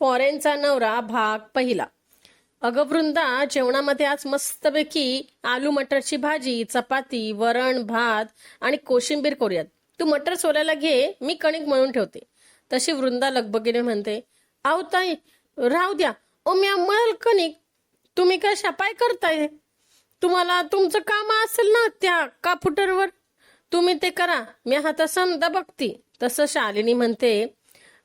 फॉरेनचा नवरा भाग पहिला. अगं वृंदा जेवणामध्ये आज मस्तपैकी आलू मटरची भाजी चपाती वरण भात आणि कोशिंबीर करूयात. तू मटर सोलायला घे मी कणिक मळून ठेवते. तशी वृंदा लगबगीने म्हणते आहो ताई राहू द्या. ओ मी मळल कणिक. तुम्ही काय शपाय करताय? तुम्हाला तुमचं काम असेल ना त्या कापुटरवर. तुम्ही ते करा. मी हाता समजा बघती. तसं शालिनी म्हणते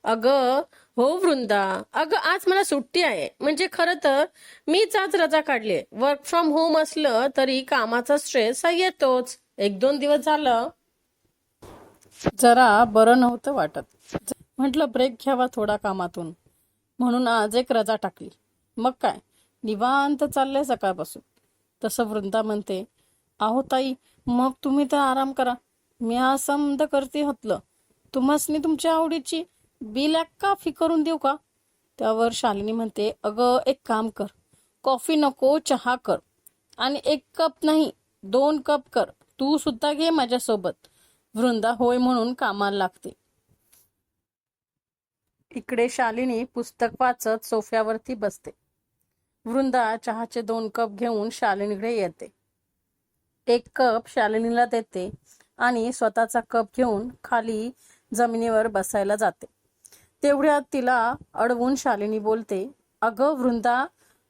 अगं हो वृंदा. अगं आज मला सुट्टी आहे. म्हणजे खरं तर मीच आज रजा काढली वर्क फ्रॉम होम असलं तरी कामाचा स्ट्रेस हा येतोच. एक दोन दिवस झालं. जरा बरं नव्हतं वाटत. म्हटलं ब्रेक घ्यावा थोडा कामातून. म्हणून आज एक रजा टाकली. मग काय? निवांत चाललंय सकाळपासून. तसं वृंदा म्हणते आहो ताई मग तुम्ही तर आराम करा. मी आज करते होतलं. तुम्हासनी तुमच्या आवडीची बिल एक कॉफी करून देऊ का? त्यावर शालिनी म्हणते अगं एक काम कर. कॉफी नको चहा कर. आणि एक कप नाही दोन कप कर. तू सुद्धा घे माझ्यासोबत. वृंदा होय म्हणून कामाला लागते. इकडे शालिनी पुस्तक वाचत सोफ्यावरती बसते. वृंदा चहाचे दोन कप घेऊन शालिनीकडे येते. एक कप शालिनीला देते आणि स्वतःचा कप घेऊन खाली जमिनीवर बसायला जाते. तेवढ्यात तिला अडवून शालिनी बोलते अगं वृंदा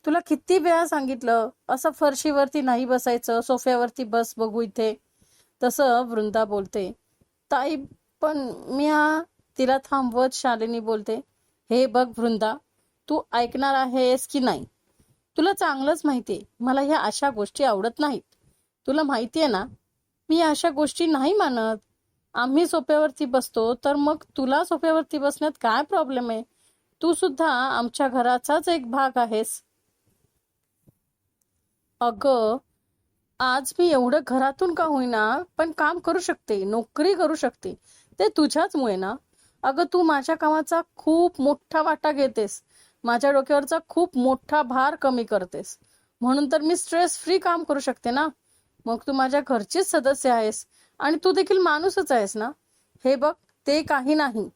तुला किती वेळा सांगितलं असं फरशीवरती नाही बसायचं सोफ्यावरती बस बघू इथे. तसं वृंदा बोलते ताई पण मी हा तिला थांबवत शालिनी बोलते हे बघ वृंदा तू ऐकणार आहेस की नाही? तुला चांगलंच माहितीये मला ह्या अशा गोष्टी आवडत नाहीत. तुला माहितीये ना मी अशा गोष्टी नाही मानत. आम्ही सोप्यावरती बसतो तर मग तुला सोप्यावरती बसण्यात काय प्रॉब्लेम आहे? तू सुद्धा आमच्या घराचाच एक भाग आहेस. अगं आज मी एवढं घरातून का होईना पण काम करू शकते नोकरी करू शकते. ते तुझ्याचमुळे ना. अगं तू माझ्या कामाचा खूप मोठा वाटा घेतेस. माझ्या डोक्यावरचा खूप मोठा भार कमी करतेस. म्हणून तर मी स्ट्रेस फ्री काम करू शकते ना. मग तू माझ्या घरचीच सदस्य आहेस आणि तू देखील माणूसच आहेस ना? हे बघ ते काही नाही.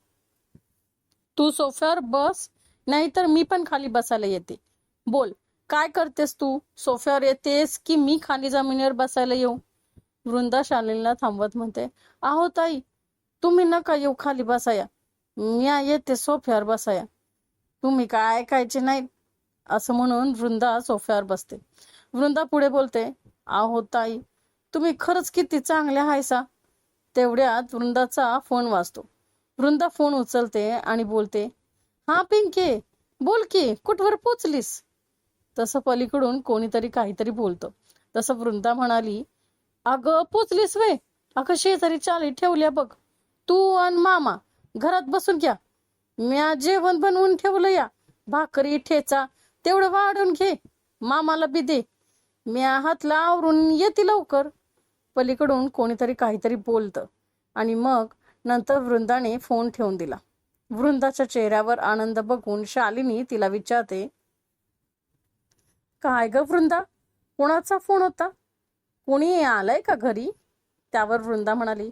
तू सोफ्यावर बस नाहीतर मी पण खाली बसायला येते. बोल काय करतेस तू? सोफ्यावर येतेस की मी खाली जमिनीवर बसायला येऊ? वृंदा शालिनीला थांबवत म्हणते आहो ताई तुम्ही नका येऊ खाली बसाया मी येते सोफ्यावर बसाया तुम्ही काय ऐकायचे नाही? असं म्हणून वृंदा सोफ्यावर बसते. वृंदा पुढे बोलते आहो ताई तुम्ही खरंच किती चांगल्या आहेसा तेवढ्यात वृंदाचा फोन वाजतो. वृंदा फोन उचलते आणि बोलते हा पिंके बोल की कुठवर पोचलीस? तसं पलीकडून कोणीतरी काहीतरी बोलतं. तसं वृंदा म्हणाली अगं पोचलीस वे अगं शेजारी चाली ठेवल्या बघ. तू आणि मामा घरात बसून घ्या. म्या जेवण बनवून ठेवलं या. भाकरी ठेचा तेवढं वाढून घे. मामाला बी दे. मी हातला आवरून येते लवकर. पलीकडून कोणीतरी काहीतरी बोलतं. आणि मग नंतर वृंदाने फोन ठेवून दिला. वृंदाच्या चेहऱ्यावर आनंद बघून शालिनी तिला विचारते काय ग वृंदा? कोणाचा फोन होता? कोणी आलंय का घरी? त्यावर वृंदा म्हणाली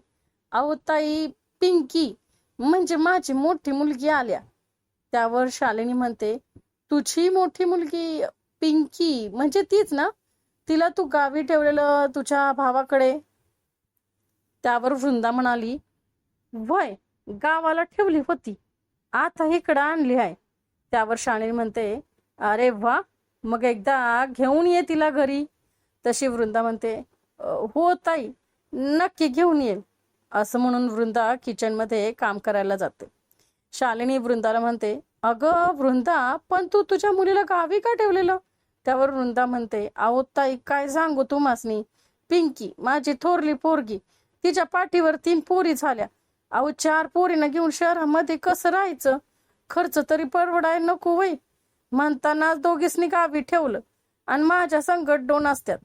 अहो ताई पिंकी म्हणजे माझी मोठी मुलगी आल्या. त्यावर शालिनी म्हणते तुझी मोठी मुलगी पिंकी म्हणजे तीच ना? तिला तू गावी ठेवलेलं तुझ्या भावाकडे? त्यावर वृंदा म्हणाली वय गावाला ठेवली होती. आता इकडं आणली आहे. त्यावर शाणी म्हणते अरे वा मग एकदा घेऊन ये तिला घरी. तशी वृंदा म्हणते हो ताई नक्की घेऊन येईल. असं म्हणून वृंदा किचनमध्ये काम करायला जाते. शालिनी वृंदाला म्हणते अगं वृंदा पण तू तुझ्या मुलीला गावी का ठेवलेलं? त्यावर वृंदा म्हणते अहो ताई काय सांगू तुम्हासनी? पिंकी माझी थोरली पोरगी तिच्या पाठीवर तीन पोरी झाल्या. अहो चार पोरीनं घेऊन शहरामध्ये कसं राहायचं? खर्च तरी परवडाय नको वय म्हणताना दोघीसनी गावी ठेवलं आणि माझ्या संकट दोन असत्यात.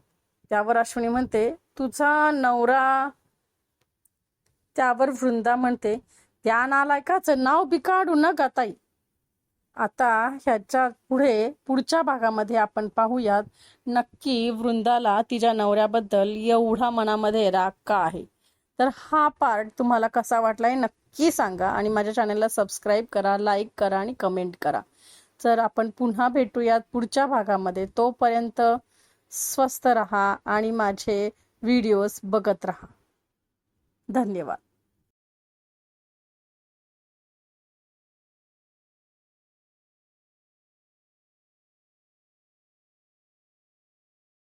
त्यावर अश्विनी म्हणते तुझा नवरा त्यावर वृंदा म्हणते त्या नालायकाचं नाव बी काढू नका ताई. आता ह्याच्या पुढे पुढच्या भागामध्ये आपण पाहूयात नक्की वृंदाला तिच्या नवऱ्याबद्दल एवढा मनामध्ये राग का आहे? तर हा पार्ट तुम्हाला कसा वाटलाय नक्की सांगा आणि माझ्या चॅनलला सबस्क्राईब करा लाईक करा आणि कमेंट करा. तर आपण पुन्हा भेटूयात पुढच्या भागामध्ये. तोपर्यंत स्वस्त रहा आणि माझे व्हिडिओज बघत रहा. धन्यवाद.